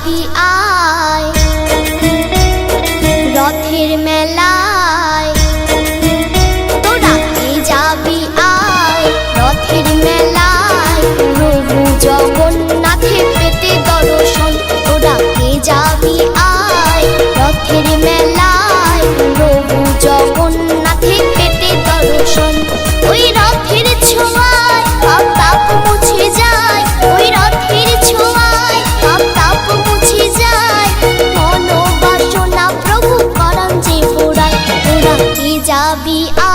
be out be all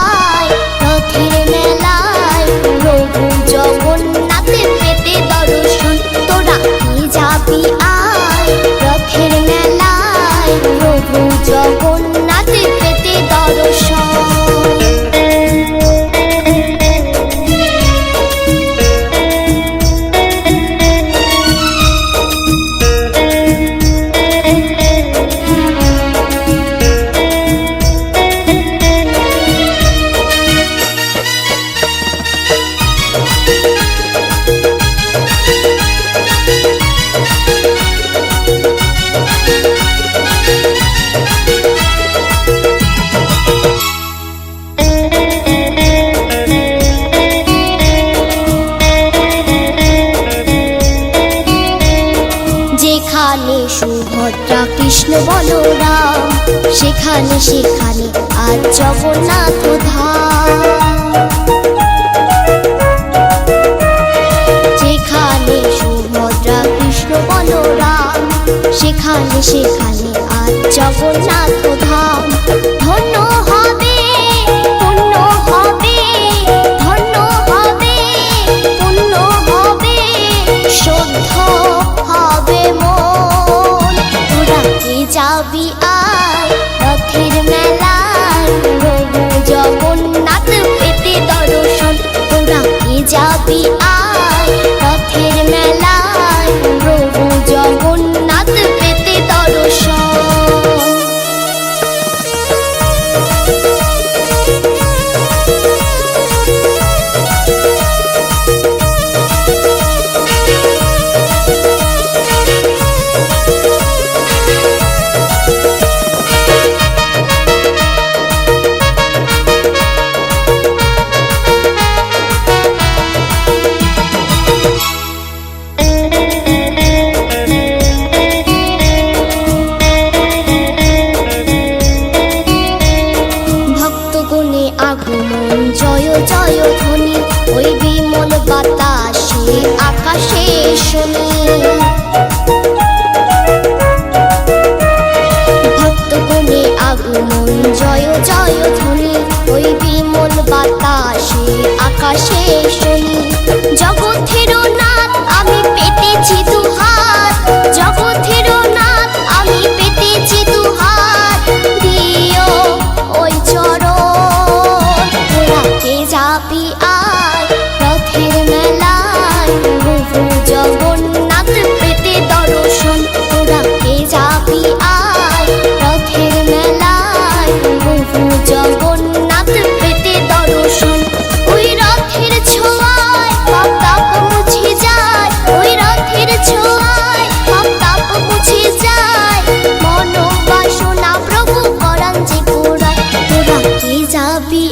Krishna Balaram, সেখানে সেখানে আর জগন্নাথ ধাম। যেখানে সুভদ্রা কৃষ্ণ বলরাম, সেখানে সেখানে আজ Jagannath be Joy Joy be